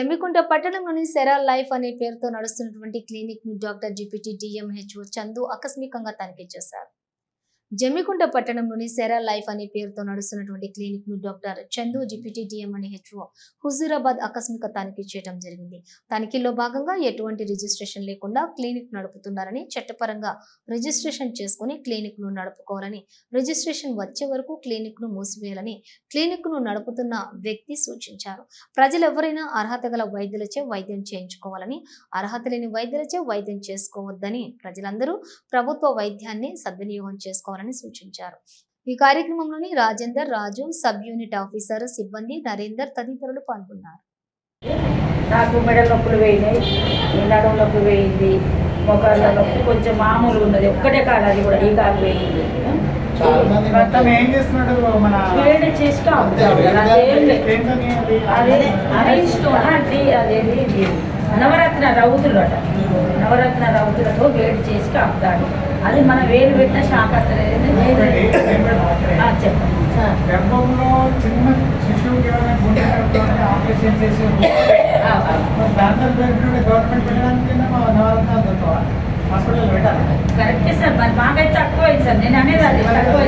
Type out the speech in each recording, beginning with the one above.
జమ్మికుంట పట్టణంలోని సెరాల్ లైఫ్ అనే పేరుతో నడుస్తున్నటువంటి క్లినిక్ను డాక్టర్ డిప్యూటీ డిఎంహెచ్ఓ చందు ఆకస్మికంగా తనిఖీ చేశారు. జమ్మికుంట పట్టణంలోని సెరా లైఫ్ అనే పేరుతో నడుస్తున్నటువంటి క్లినిక్ను డాక్టర్ చందు జిపిటి డిఎం అని హెచ్ఓ హుజూరాబాద్ ఆకస్మిక తనిఖీ చేయడం జరిగింది. తనిఖీలో భాగంగా ఎటువంటి రిజిస్ట్రేషన్ లేకుండా క్లినిక్ నడుపుతున్నారని చట్టపరంగా రిజిస్ట్రేషన్ చేసుకుని క్లినిక్ను నడుపుకోవాలని రిజిస్ట్రేషన్ వచ్చే వరకు క్లినిక్ను మూసివేయాలని క్లినిక్ను నడుపుతున్న వ్యక్తి సూచించారు. ప్రజలు ఎవరైనా అర్హత గల వైద్యులచే వైద్యం చేయించుకోవాలని అర్హత లేని వైద్యులచే వైద్యం చేసుకోవద్దని ప్రజలందరూ ప్రభుత్వ వైద్యాన్ని సద్వినియోగం చేసుకోవాలని సూచించారు. ఈ కార్యక్రమంలోని Rajender Raju sub unit officer సిబ్బంది నరేందర్ తదితరులు పాల్గొన్నారు. నాకు మెడ నొప్పులు పోయినాయి ఈ నడుము నొప్పి పోయింది మొక్కల నొప్పి కొంచెం మామూలు ఉన్నది ఒక్కటే కాదు అది కూడా ఈ కాలు అదేది నవరత్న రౌతులు అట. నవరత్న రౌతులతో వేడి చేసి కాపుతాడు అది మన వేలు పెట్టిన షాక్ అత్తలేదు. గర్భంలో చిన్న శిశువుకి ఏమైనా గుండె నొప్పి ఆపరేషన్ చేసి ఆ, ఆ. దాంట్లో పెట్టినప్పుడు గవర్నమెంట్ పెట్టడానికి మా నవరత్నాలు దొరకవా హాస్పిటల్ పెట్టాలి. కరెక్టే సార్ మరి మాకైతే తక్కువ అయింది సార్. నేను అనేది అది తక్కువ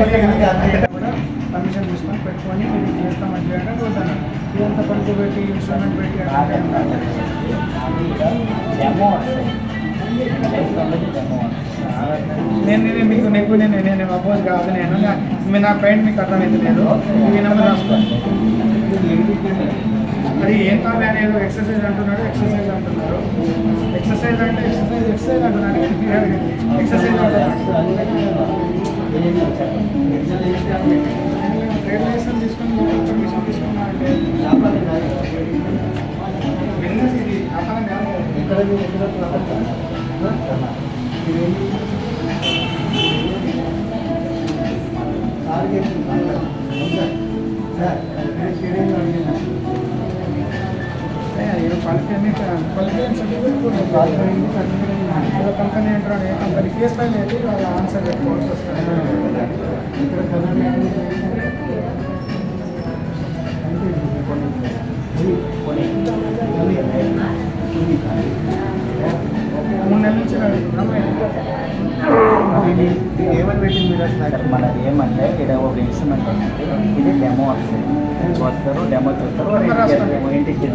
పర్మిషన్ తీసుకొని పెట్టుకొని ఇది చేస్తామని చేయడం పోతాను ఇదంతా పనికి పెట్టి ఇన్స్ట్రుమెంట్ పెట్టి నేను నేను మీకు నీకు నేను నేను అపోజ్ కాదు నేను నా- మీ నా పెయింట్ మీకు అర్థమైంది లేదు ఈ నెంబర్ రాసుకోండి అది ఏం కావాలి అనేది ఎక్సర్సైజ్ అంటున్నాడు ఎక్సర్సైజ్ అంటున్నారు ఎక్సర్సైజ్ అంటే ఎక్సర్సైజ్ ఎక్సర్సైజ్ అంటున్నాడు. ఎక్సర్సైజ్ అంటున్నాడు కంపెనీ అంటారు ఏ కంపెనీ కేసు ఫైల్ అయితే వాళ్ళు ఆన్సర్ పెట్టుకోవాల్సి వస్తుంది మూడు నెలల నుంచి ఏమని పెట్టింది మీరు సార్ మనది ఏమంటే ఇక్కడ ఒక ఇన్స్ట్రుమెంట్ ఉంది ఇది డెమో వస్తుంది వస్తారు డెమో చూస్తారు ఇంటికి వెళ్ళి- ఇంటికి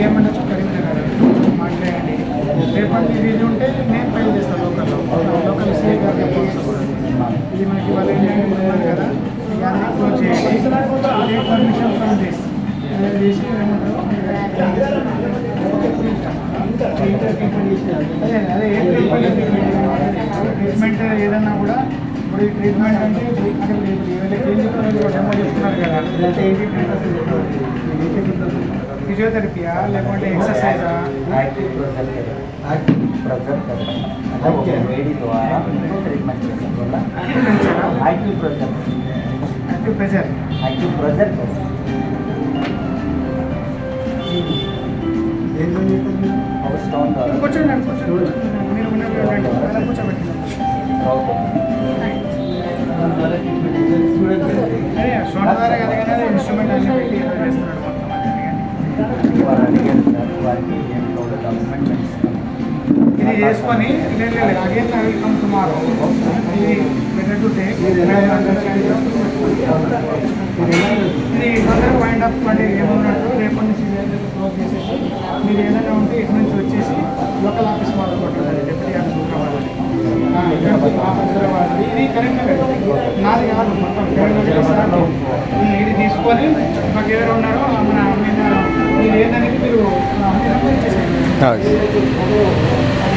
ఏమన్నా కరీంనగర్ మాట్లాడండి రేపటి ఇది ఉంటే నేను ఫైల్ చేస్తాను లోకల్లో లోకల్ సీఏ గారు ఇది మనకి వాళ్ళు ఏంటంటే కదా దాన్ని క్లోజ్ చేయండి పర్మిషన్ ఫ్రమ్ దిస్ ట్రీట్మెంట్ ఏదన్నా కూడా ఇప్పుడు ఈ ట్రీట్మెంట్ అంటే ఇప్పుడు అంటే ఇప్పుడు ఏదైతే ఏం చెప్తున్నారు డెమో చెప్తున్నారు కదా లేకపోతే ఏంటి ఫిజియోథెరపీయా లేకుంటే ఎక్సర్సైజా ప్రెజర్ ప్రెజర్ అంటే ఒక వేడి ద్వారా ట్రీట్మెంట్ చేయడం వల్ల యాక్టివ్ ప్రెజర్ యాక్టివ్ యాక్టివ్ కూర్చోండి కూర్చోండి. మీరు ఉన్నప్పుడు చేసుకొని లేదు లేదు again I will come tomorrow better to take ఇది తొందరగా వైండ్ అప్ అంటే ఏమన్నట్టు రేపటి నుంచి క్లోజ్ చేసేసి మీరు ఏదైనా ఉంటే ఇటు నుంచి వచ్చేసి లోకల్ ఆఫీస్ వాళ్ళు కొట్టాలి డిప్యూటీ ఆఫీస్ కావాలని ఇది కరీంనగర్ నాది కాదు మొత్తం ఇది తీసుకొని మాకు ఎవరు ఉన్నారో మన మీద మీరు ఏదనేది మీరు చేసేయండి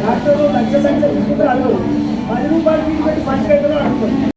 డాక్టర్ లక్ష సంఖ్య తీసుకుంటే అడగదు పది రూపాయలు పెట్టి పంచగైతే అడుగుతుంది